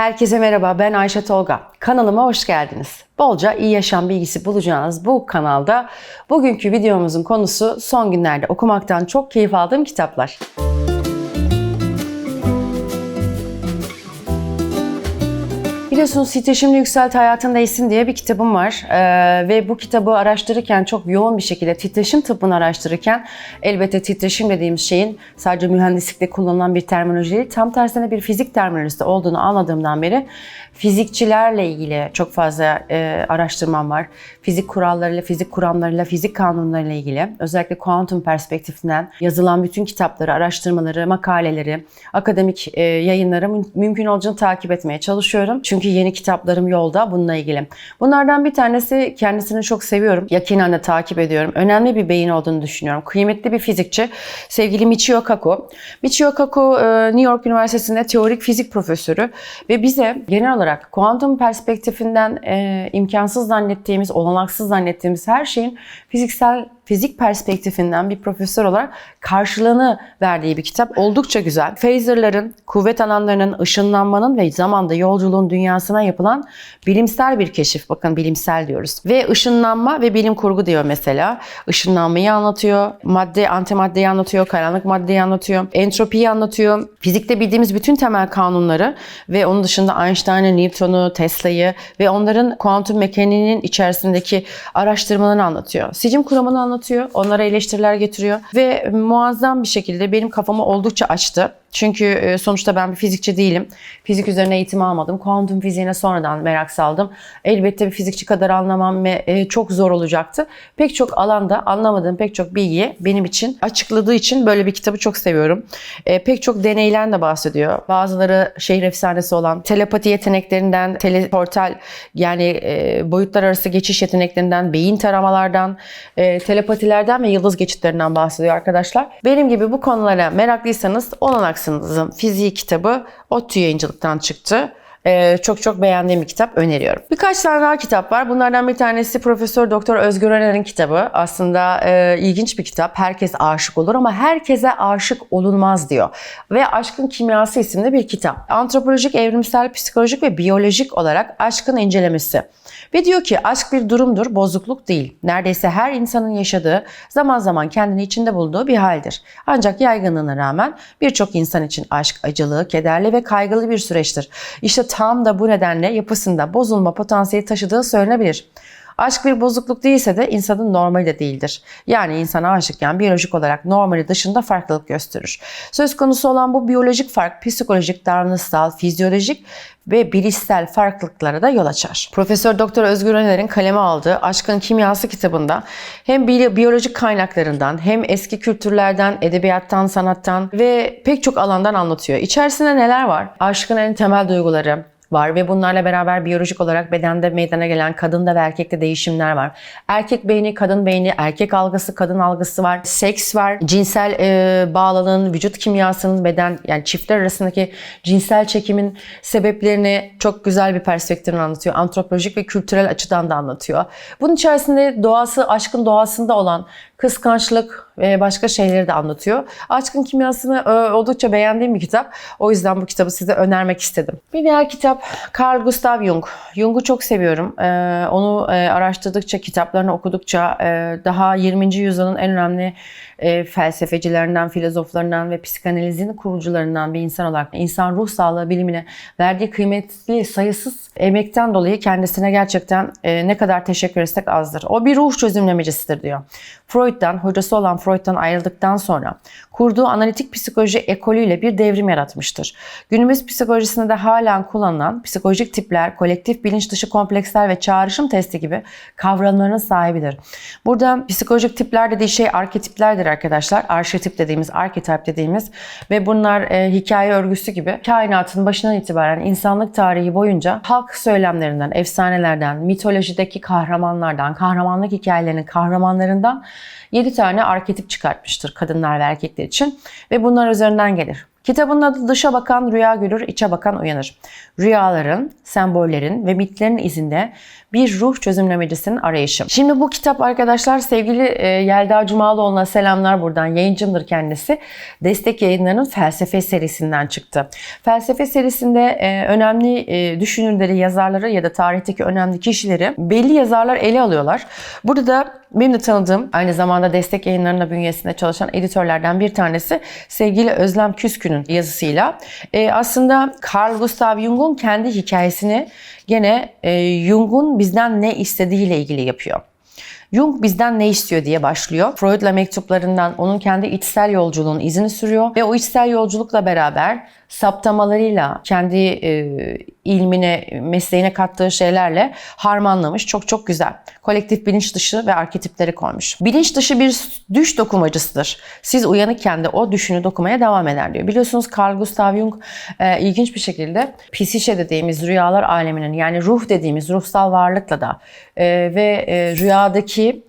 Herkese merhaba, ben Ayşe Tolga. Kanalıma hoş geldiniz. Bolca iyi yaşam bilgisi bulacağınız bu kanalda bugünkü videomuzun konusu son günlerde okumaktan çok keyif aldığım kitaplar. Biliyorsunuz Titreşimli Yükselt Hayatın Değişsin diye bir kitabım var. Ee, ve bu kitabı araştırırken çok yoğun bir şekilde titreşim tıbbını araştırırken elbette titreşim dediğimiz şeyin sadece mühendislikte kullanılan bir terminoloji değil, tam tersine bir fizik terminolojisi olduğunu anladığımdan beri fizikçilerle ilgili çok fazla e, araştırmam var. Fizik kurallarıyla, fizik kuramlarıyla, fizik kanunlarıyla ilgili özellikle kuantum perspektifinden yazılan bütün kitapları, araştırmaları, makaleleri, akademik e, yayınları mü- mümkün olduğunca takip etmeye çalışıyorum. Çünkü yeni kitaplarım yolda bununla ilgili. Bunlardan bir tanesi kendisini çok seviyorum. Yakinen de takip ediyorum. Önemli bir beyin olduğunu düşünüyorum. Kıymetli bir fizikçi. Sevgili Michio Kaku. Michio Kaku e, New York Üniversitesi'nde teorik fizik profesörü ve bize genel olarak kuantum perspektifinden e, imkansız zannettiğimiz, olanaksız zannettiğimiz her şeyin fiziksel fizik perspektifinden bir profesör olarak karşılığını verdiği bir kitap. Oldukça güzel. Phaser'ların, kuvvet alanlarının, ışınlanmanın ve zamanda yolculuğun dünyasına yapılan bilimsel bir keşif. Bakın bilimsel diyoruz. Ve ışınlanma ve bilim kurgu diyor mesela. Işınlanmayı anlatıyor, madde, antimaddeyi anlatıyor, karanlık maddeyi anlatıyor, entropiyi anlatıyor. Fizikte bildiğimiz bütün temel kanunları ve onun dışında Einstein'ı, Newton'u, Tesla'yı ve onların kuantum mekaniğinin içerisindeki araştırmalarını anlatıyor. Sicim kuramını anlatıyor, onlara eleştiriler getiriyor ve muazzam bir şekilde benim kafamı oldukça açtı. Çünkü e, sonuçta ben bir fizikçi değilim. Fizik üzerine eğitim almadım. Kuantum fiziğine sonradan merak saldım. Elbette bir fizikçi kadar anlamam ve e, çok zor olacaktı. Pek çok alanda anlamadığım pek çok bilgiyi benim için açıkladığı için böyle bir kitabı çok seviyorum. E, Pek çok deneylen de bahsediyor. Bazıları şehir efsanesi olan telepati yeteneklerinden, teleportal yani boyutlar arası geçiş yeteneklerinden, beyin taramalardan, telepatilerden ve yıldız geçitlerinden bahsediyor arkadaşlar. Benim gibi bu konulara meraklıysanız Olanaksız'ın fiziği kitabı ODTÜ yayıncılıktan çıktı. Ee, çok çok beğendiğim bir kitap öneriyorum. Birkaç tane daha kitap var. Bunlardan bir tanesi Profesör Doktor Özgür Öner'in kitabı. Aslında e, ilginç bir kitap. Herkes aşık olur ama herkese aşık olunmaz diyor. Ve Aşkın Kimyası isimli bir kitap. Antropolojik, evrimsel, psikolojik ve biyolojik olarak aşkın incelemesi. Ve diyor ki aşk bir durumdur, bozukluk değil. Neredeyse her insanın yaşadığı, zaman zaman kendini içinde bulduğu bir haldir. Ancak yaygınlığına rağmen birçok insan için aşk acılı, kederli ve kaygılı bir süreçtir. İşte tam da bu nedenle yapısında bozulma potansiyeli taşıdığı söylenebilir. Aşk bir bozukluk değilse de insanın normali de değildir. Yani insana aşıkken biyolojik olarak normali dışında farklılık gösterir. Söz konusu olan bu biyolojik fark psikolojik, davranışsal, fizyolojik ve bilişsel farklılıklara da yol açar. Profesör Doktor Özgür Öner'in kaleme aldığı Aşkın Kimyası kitabında hem bi- biyolojik kaynaklarından hem eski kültürlerden, edebiyattan, sanattan ve pek çok alandan anlatıyor. İçerisinde neler var? Aşkın en temel duyguları, var ve bunlarla beraber biyolojik olarak bedende meydana gelen kadında ve erkekte değişimler var. Erkek beyni, kadın beyni, erkek algısı, kadın algısı var. Seks var. Cinsel e, bağlılığın, vücut kimyasının beden yani çiftler arasındaki cinsel çekimin sebeplerini çok güzel bir perspektiften anlatıyor. Antropolojik ve kültürel açıdan da anlatıyor. Bunun içerisinde doğası, aşkın doğasında olan kıskançlık ve başka şeyleri de anlatıyor. Aşkın kimyasını e, oldukça beğendiğim bir kitap. O yüzden bu kitabı size önermek istedim. Bir diğer kitap Carl Gustav Jung. Jung'u çok seviyorum. E, onu e, araştırdıkça, kitaplarını okudukça daha 20. yüzyılın en önemli felsefecilerinden, filozoflarından ve psikanalizin kurucularından bir insan olarak insan ruh sağlığı bilimine verdiği kıymetli sayısız emekten dolayı kendisine gerçekten ne kadar teşekkür etsek azdır. O bir ruh çözümlemecisidir diyor. Freud'dan, hocası olan Freud'dan ayrıldıktan sonra kurduğu analitik psikoloji ekolüyle bir devrim yaratmıştır. Günümüz psikolojisinde de halen kullanılan psikolojik tipler, kolektif bilinç dışı kompleksler ve çağrışım testi gibi kavramlarının sahibidir. Burada psikolojik tipler dediği şey arketiplerdir arkadaşlar. Arşetip dediğimiz, arketip dediğimiz ve bunlar e, hikaye örgüsü gibi kainatın başından itibaren insanlık tarihi boyunca halk söylemlerinden, efsanelerden, mitolojideki kahramanlardan, kahramanlık hikayelerinin kahramanlarından 7 tane arketip çıkartmıştır kadınlar ve erkekler için ve bunlar üzerinden gelir. Kitabın adı Dışa Bakan Rüya Görür, İçe Bakan Uyanır. Rüyaların, sembollerin ve mitlerin izinde bir ruh çözümlemecisinin arayışı. Şimdi bu kitap arkadaşlar sevgili e, Yelda Cumalıoğlu'na selamlar buradan. Yayıncımdır kendisi. Destek yayınlarının felsefe serisinden çıktı. Felsefe serisinde e, önemli e, düşünürleri, yazarları ya da tarihteki önemli kişileri belli yazarlar ele alıyorlar. Burada da benim de tanıdığım aynı zamanda destek yayınlarında bünyesinde çalışan editörlerden bir tanesi sevgili Özlem Küskün'ün yazısıyla e, aslında Carl Gustav Jung'un kendi hikayesini gene e, Jung'un bizden ne istediğiyle ilgili yapıyor. Jung bizden ne istiyor diye başlıyor. Freud'la mektuplarından onun kendi içsel yolculuğun izini sürüyor ve o içsel yolculukla beraber saptamalarıyla kendi e, ilmine, mesleğine kattığı şeylerle harmanlamış. Çok çok güzel. Kolektif bilinç dışı ve arketipleri koymuş. Bilinç dışı bir düş dokumacısıdır. Siz uyanıkken de o düşünü dokumaya devam eder diyor. Biliyorsunuz Carl Gustav Jung e, ilginç bir şekilde psişe dediğimiz rüyalar aleminin yani ruh dediğimiz ruhsal varlıkla da e, ve e, rüyadaki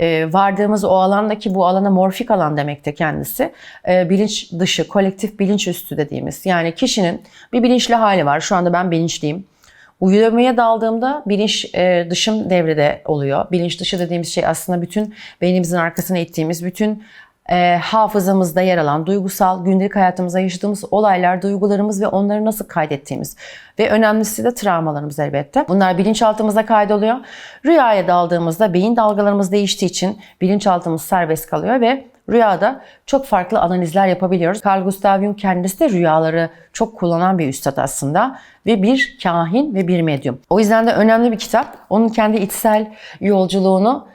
e, vardığımız o alandaki bu alana morfik alan demekte kendisi. E, bilinç dışı, kolektif bilinç üstü dediğimiz. Yani kişinin bir bilinçli hali var. Şu anda ben bilinçliyim. Uyumaya daldığımda bilinç e, dışım devrede oluyor. Bilinç dışı dediğimiz şey aslında bütün beynimizin arkasına ittiğimiz, bütün e, hafızamızda yer alan duygusal, gündelik hayatımızda yaşadığımız olaylar, duygularımız ve onları nasıl kaydettiğimiz. Ve önemlisi de travmalarımız elbette. Bunlar bilinçaltımıza kaydoluyor. Rüyaya daldığımızda beyin dalgalarımız değiştiği için bilinçaltımız serbest kalıyor ve rüyada çok farklı analizler yapabiliyoruz. Carl Gustav Jung kendisi de rüyaları çok kullanan bir üstad aslında ve bir kahin ve bir medyum. O yüzden de önemli bir kitap. Onun kendi içsel yolculuğunu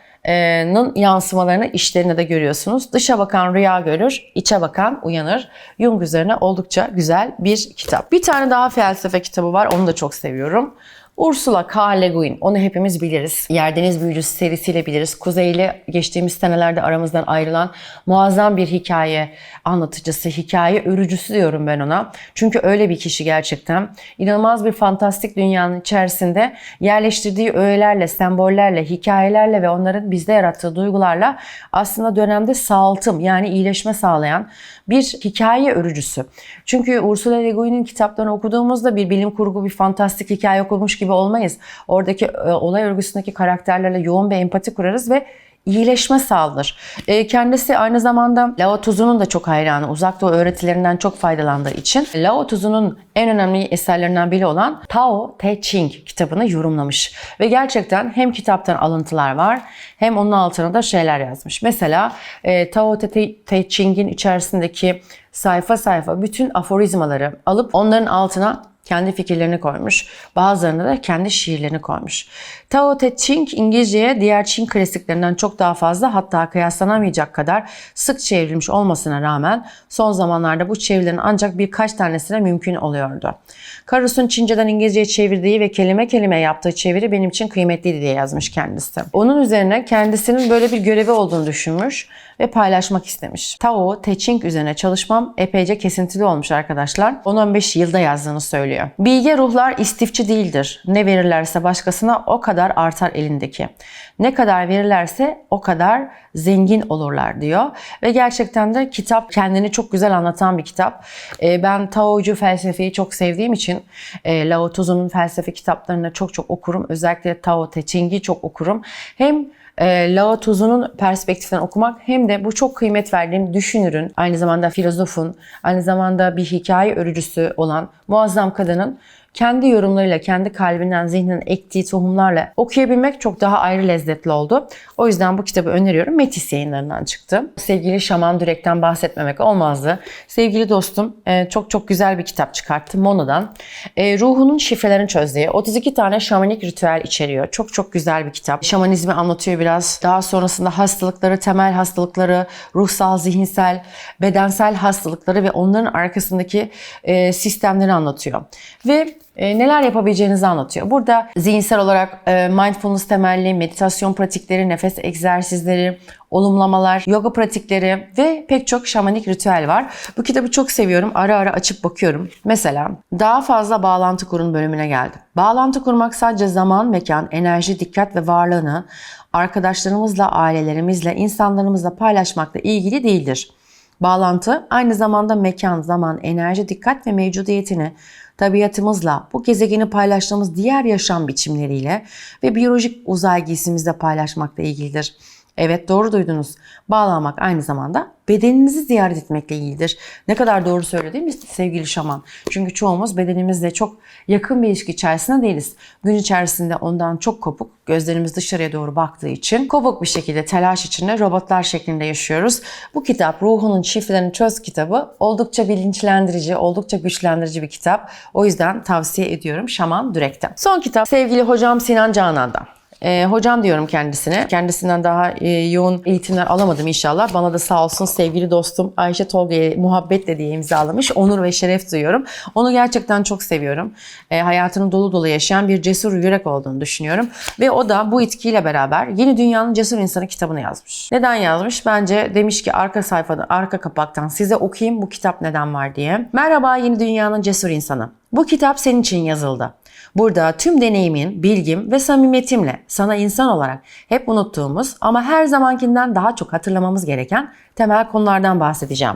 yansımalarını işlerinde de görüyorsunuz. Dışa bakan rüya görür, içe bakan uyanır. Jung üzerine oldukça güzel bir kitap. Bir tane daha felsefe kitabı var, onu da çok seviyorum. Ursula K. Le Guin, onu hepimiz biliriz. Yerdeniz Büyücüsü serisiyle biliriz. Kuzeyli geçtiğimiz senelerde aramızdan ayrılan muazzam bir hikaye anlatıcısı, hikaye örücüsü diyorum ben ona. Çünkü öyle bir kişi gerçekten. İnanılmaz bir fantastik dünyanın içerisinde yerleştirdiği öğelerle, sembollerle, hikayelerle ve onların bizde yarattığı duygularla aslında dönemde sağaltım yani iyileşme sağlayan bir hikaye örücüsü. Çünkü Ursula Le Guin'in kitaplarını okuduğumuzda bir bilim kurgu, bir fantastik hikaye okumuş gibi olmayız. Oradaki e, olay örgüsündeki karakterlerle yoğun bir empati kurarız ve iyileşme sağlanır. E, kendisi aynı zamanda Lao Tzu'nun da çok hayranı. Uzak Doğu öğretilerinden çok faydalandığı için Lao Tzu'nun en önemli eserlerinden biri olan Tao Te Ching kitabını yorumlamış. Ve gerçekten hem kitaptan alıntılar var hem onun altına da şeyler yazmış. Mesela e, Tao Te, Te Ching'in içerisindeki sayfa sayfa bütün aforizmaları alıp onların altına kendi fikirlerini koymuş. Bazılarına da kendi şiirlerini koymuş. Tao Te Ching İngilizceye diğer Çin klasiklerinden çok daha fazla hatta kıyaslanamayacak kadar sık çevrilmiş olmasına rağmen son zamanlarda bu çevirilerin ancak birkaç tanesine mümkün oluyordu. Karus'un Çince'den İngilizceye çevirdiği ve kelime kelime yaptığı çeviri benim için kıymetliydi diye yazmış kendisi. Onun üzerine kendisinin böyle bir görevi olduğunu düşünmüş ve paylaşmak istemiş. Tao Te Ching üzerine çalışmam epeyce kesintili olmuş arkadaşlar. 10-15 yılda yazdığını söylüyor. Bilge ruhlar istifçi değildir. Ne verirlerse başkasına o kadar artar elindeki. Ne kadar verirlerse o kadar zengin olurlar diyor. Ve gerçekten de kitap kendini çok güzel anlatan bir kitap. Ee, ben Taocu felsefeyi çok sevdiğim için e, Lao Tzu'nun felsefe kitaplarını çok çok okurum. Özellikle Tao Te Ching'i çok okurum. Hem e, Lao Tzu'nun perspektifinden okumak hem de bu çok kıymet verdiğim düşünürün, aynı zamanda filozofun, aynı zamanda bir hikaye örücüsü olan muazzam kadının kendi yorumlarıyla, kendi kalbinden, zihninden ektiği tohumlarla okuyabilmek çok daha ayrı lezzetli oldu. O yüzden bu kitabı öneriyorum. Metis yayınlarından çıktı. Sevgili Şaman Dürek'ten bahsetmemek olmazdı. Sevgili dostum e, çok çok güzel bir kitap çıkarttı Mono'dan. E, ruhunun şifrelerini çözdüğü 32 tane şamanik ritüel içeriyor. Çok çok güzel bir kitap. Şamanizmi anlatıyor biraz. Daha sonrasında hastalıkları, temel hastalıkları, ruhsal, zihinsel, bedensel hastalıkları ve onların arkasındaki e, sistemleri anlatıyor. Ve e, neler yapabileceğinizi anlatıyor. Burada zihinsel olarak e, mindfulness temelli meditasyon pratikleri, nefes egzersizleri, olumlamalar, yoga pratikleri ve pek çok şamanik ritüel var. Bu kitabı çok seviyorum. Ara ara açıp bakıyorum. Mesela daha fazla bağlantı kurun bölümüne geldim. Bağlantı kurmak sadece zaman, mekan, enerji, dikkat ve varlığını arkadaşlarımızla, ailelerimizle, insanlarımızla paylaşmakla ilgili değildir. Bağlantı aynı zamanda mekan, zaman, enerji, dikkat ve mevcudiyetini tabiatımızla, bu gezegeni paylaştığımız diğer yaşam biçimleriyle ve biyolojik uzay giysimizle paylaşmakla ilgilidir. Evet doğru duydunuz. Bağlanmak aynı zamanda bedeninizi ziyaret etmekle ilgilidir. Ne kadar doğru mi sevgili şaman? Çünkü çoğumuz bedenimizle çok yakın bir ilişki içerisinde değiliz. Gün içerisinde ondan çok kopuk, gözlerimiz dışarıya doğru baktığı için kopuk bir şekilde telaş içinde robotlar şeklinde yaşıyoruz. Bu kitap Ruhunun Çiftlerini Çöz kitabı oldukça bilinçlendirici, oldukça güçlendirici bir kitap. O yüzden tavsiye ediyorum Şaman Dürek'ten. Son kitap sevgili hocam Sinan Canan'dan. E, hocam diyorum kendisine. Kendisinden daha e, yoğun eğitimler alamadım inşallah. Bana da sağ olsun sevgili dostum Ayşe Tolga'ya muhabbetle diye imzalamış. Onur ve şeref duyuyorum. Onu gerçekten çok seviyorum. E, hayatını dolu dolu yaşayan bir cesur yürek olduğunu düşünüyorum. Ve o da bu itkiyle beraber Yeni Dünyanın Cesur İnsanı kitabını yazmış. Neden yazmış? Bence demiş ki arka sayfada, arka kapaktan size okuyayım bu kitap neden var diye. Merhaba Yeni Dünyanın Cesur İnsanı. Bu kitap senin için yazıldı. Burada tüm deneyimin, bilgim ve samimiyetimle sana insan olarak hep unuttuğumuz ama her zamankinden daha çok hatırlamamız gereken temel konulardan bahsedeceğim.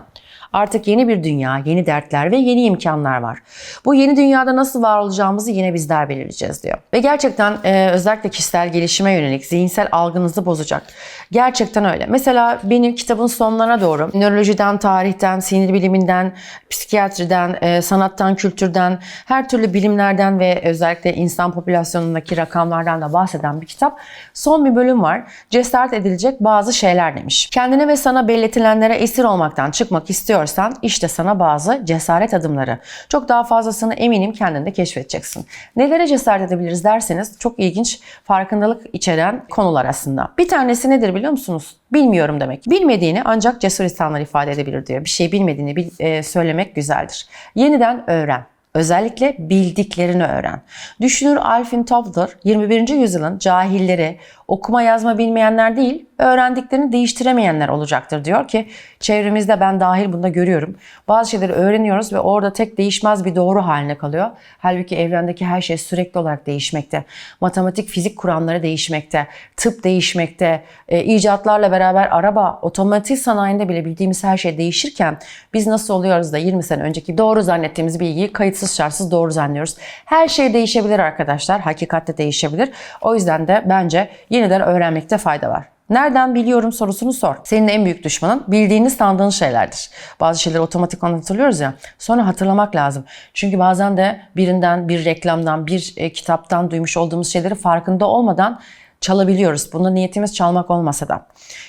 Artık yeni bir dünya, yeni dertler ve yeni imkanlar var. Bu yeni dünyada nasıl var olacağımızı yine bizler belirleyeceğiz diyor. Ve gerçekten e, özellikle kişisel gelişime yönelik zihinsel algınızı bozacak. Gerçekten öyle. Mesela benim kitabın sonlarına doğru nörolojiden, tarihten, sinir biliminden, psikiyatriden, e, sanattan, kültürden, her türlü bilimlerden ve özellikle insan popülasyonundaki rakamlardan da bahseden bir kitap. Son bir bölüm var. Cesaret edilecek bazı şeyler demiş. Kendine ve sana belletilenlere esir olmaktan çıkmak istiyorsan işte sana bazı cesaret adımları. Çok daha fazlasını eminim kendinde keşfedeceksin. Nelere cesaret edebiliriz derseniz çok ilginç farkındalık içeren konular aslında. Bir tanesi nedir biliyor musunuz? Bilmiyorum demek. Bilmediğini ancak cesur insanlar ifade edebilir diyor. Bir şey bilmediğini bil, e, söylemek güzeldir. Yeniden öğren. Özellikle bildiklerini öğren. Düşünür Alvin Toffler 21. yüzyılın cahilleri, okuma yazma bilmeyenler değil, öğrendiklerini değiştiremeyenler olacaktır diyor ki çevremizde ben dahil bunda görüyorum. Bazı şeyleri öğreniyoruz ve orada tek değişmez bir doğru haline kalıyor. Halbuki evrendeki her şey sürekli olarak değişmekte. Matematik, fizik kuramları değişmekte, tıp değişmekte, e, icatlarla beraber araba, otomotiv sanayinde bile bildiğimiz her şey değişirken biz nasıl oluyoruz da 20 sene önceki doğru zannettiğimiz bilgiyi kayıtsız şartsız doğru zannediyoruz. Her şey değişebilir arkadaşlar. Hakikatte değişebilir. O yüzden de bence yeniden öğrenmekte fayda var. Nereden biliyorum sorusunu sor. Senin en büyük düşmanın bildiğini sandığın şeylerdir. Bazı şeyleri otomatik hatırlıyoruz ya. Sonra hatırlamak lazım. Çünkü bazen de birinden, bir reklamdan, bir e, kitaptan duymuş olduğumuz şeyleri farkında olmadan çalabiliyoruz. Bunda niyetimiz çalmak olmasa da.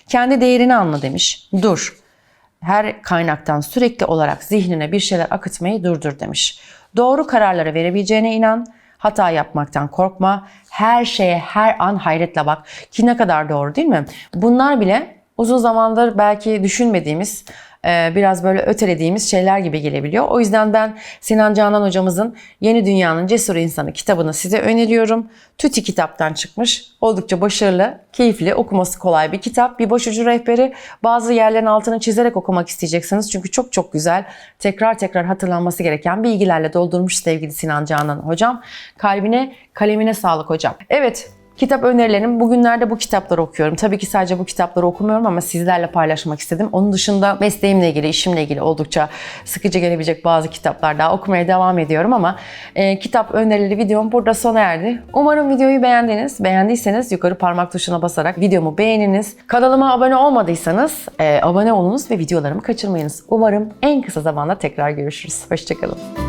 Kendi değerini anla demiş. Dur. Her kaynaktan sürekli olarak zihnine bir şeyler akıtmayı durdur demiş. Doğru kararları verebileceğine inan. Hata yapmaktan korkma. Her şeye her an hayretle bak. Ki ne kadar doğru değil mi? Bunlar bile uzun zamandır belki düşünmediğimiz, biraz böyle ötelediğimiz şeyler gibi gelebiliyor. O yüzden ben Sinan Canan hocamızın Yeni Dünyanın Cesur İnsanı kitabını size öneriyorum. Tüti kitaptan çıkmış. Oldukça başarılı, keyifli, okuması kolay bir kitap. Bir başucu rehberi. Bazı yerlerin altını çizerek okumak isteyeceksiniz. Çünkü çok çok güzel, tekrar tekrar hatırlanması gereken bilgilerle doldurmuş sevgili Sinan Canan hocam. Kalbine, kalemine sağlık hocam. Evet, Kitap önerilerim. Bugünlerde bu kitapları okuyorum. Tabii ki sadece bu kitapları okumuyorum ama sizlerle paylaşmak istedim. Onun dışında mesleğimle ilgili, işimle ilgili oldukça sıkıcı gelebilecek bazı kitaplar daha okumaya devam ediyorum ama e, kitap önerileri videom burada sona erdi. Umarım videoyu beğendiniz. Beğendiyseniz yukarı parmak tuşuna basarak videomu beğeniniz. Kanalıma abone olmadıysanız e, abone olunuz ve videolarımı kaçırmayınız. Umarım en kısa zamanda tekrar görüşürüz. Hoşçakalın.